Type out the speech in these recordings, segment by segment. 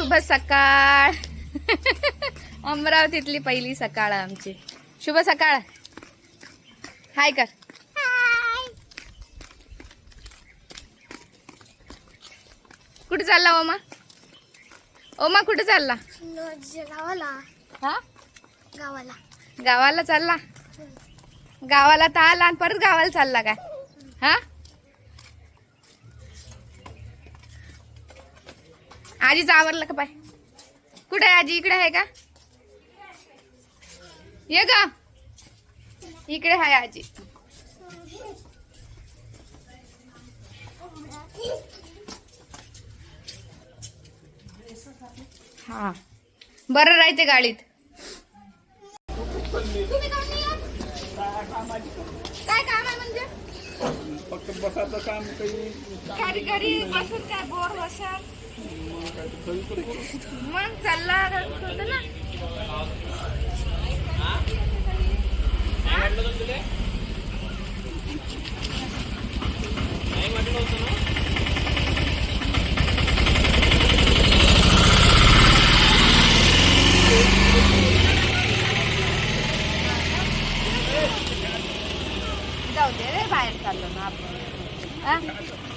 शुभ सकाळ. अमरावतीतली पहिली सकाळ आमची. शुभ सकाळ. हाय कर. कुठे चालला ओमा? ओमा कुठे चालला? गावाला हा? गावाला. गावाला चालला? गावाला तर आला आणि परत गावाला चालला काय? हा? आजीच आवरलं का पाय कुठे आहे आजी? इकडे आहे का? ये ग. इकडे आहे आजी. हा. बरं राहते गाडीत. काय काम आहे म्हणजे? फक्त बसाचं काम काही. घरी घरी बसून काय बोर करू. मग चालला ना. जाऊ दे रे बाहेर चाललो ना आपण.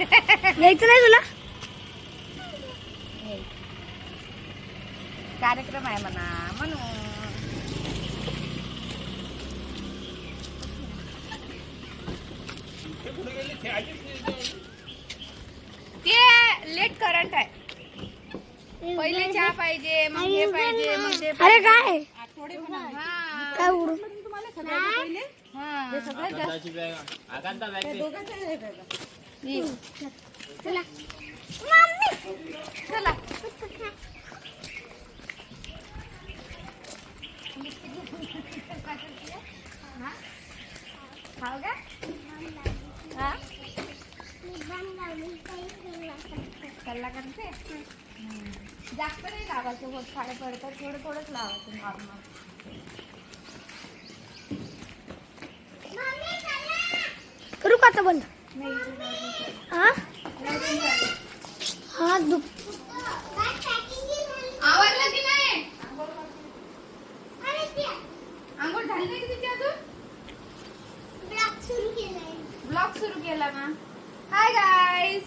यायचं नाही तुला? कार्यक्रम आहे म्हणा म्हणून ते लेट करंट आहे. पहिले चहा पाहिजे मग हे पाहिजे मग ते अरे काय? हा. काय उडू? हा. ये. चला चला हा? खाऊ का? हा? कल्ला करते. जास्त नाही लावायचं होत खाडे पडतात थोडं थोडंच लावायचं नॉर्मल करू का आता बंद हा? हा दुप आवडलं की नाही? आंघोळ झाली नाही की तिची अजून? ब्लॉग सुरू केला ना? हाय गाईस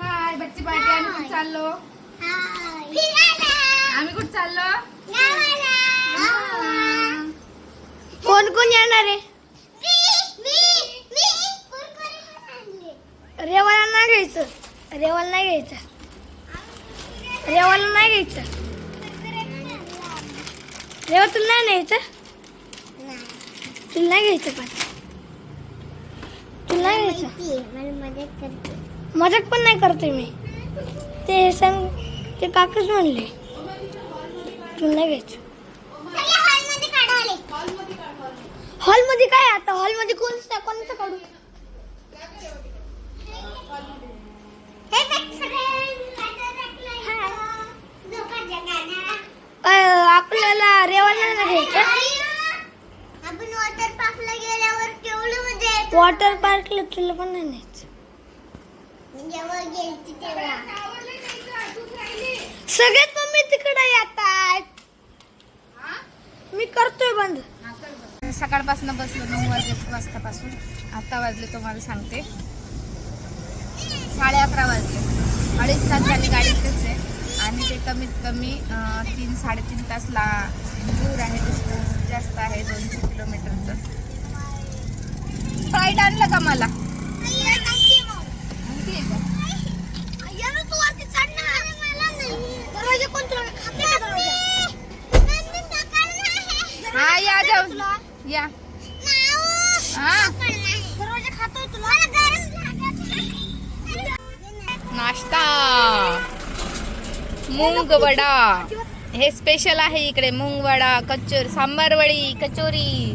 हाय बच्ची पार्टी. आम्ही कुठे चाललो? आम्ही कुठे चाललो? कोण कोण येणार आहे रेवाला नाही घ्यायचं. रेवाला नाही घ्यायचं. रेवाला नाही घ्यायचं. रेवा तुला नाही न्यायचं? तुला नाही घ्यायचं पण. तुला नाही घ्यायचं? मजाक पण नाही करते मी. ते सांग ते काकच म्हणले. तुला नाही घ्यायचं. हॉलमध्ये काय आता? हॉलमध्ये कोण कोणाचं काढू? आपण वॉटर पार्कला गेल्यावर केवढं म्हणजे वॉटर पार्कला तुला पण नाही न्यायचं. जेव्हा गेलती तेव्हा. सगळ्यात मम्मी तिकडे येतात. मी करतोय बंद. सकाळपासून बसलो नऊ वाजे वाजतापासून. आता वाजले तुम्हाला सांगते. साडे अकरा वाजले. अडीच तास झाली गाडी इथेच आहे. आणि ते कमीत कमी तीन साडेतीन तास ला दूर आहे डिस्टन्स जास्त आहे दोनशे किलोमीटरचं. फ्राईड आणलं का मला? हा या या. नाश्ता. मूंग वडा हे स्पेशल आहे इकडे मूंग वडा कचोरी सांबार वडी कचोरी.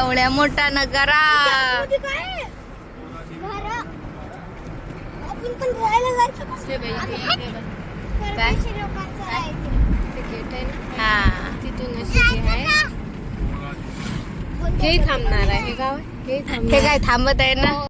एवढ्या मोठा नगारा. हे थांबणार आहे हे काय थांबत आहे ना?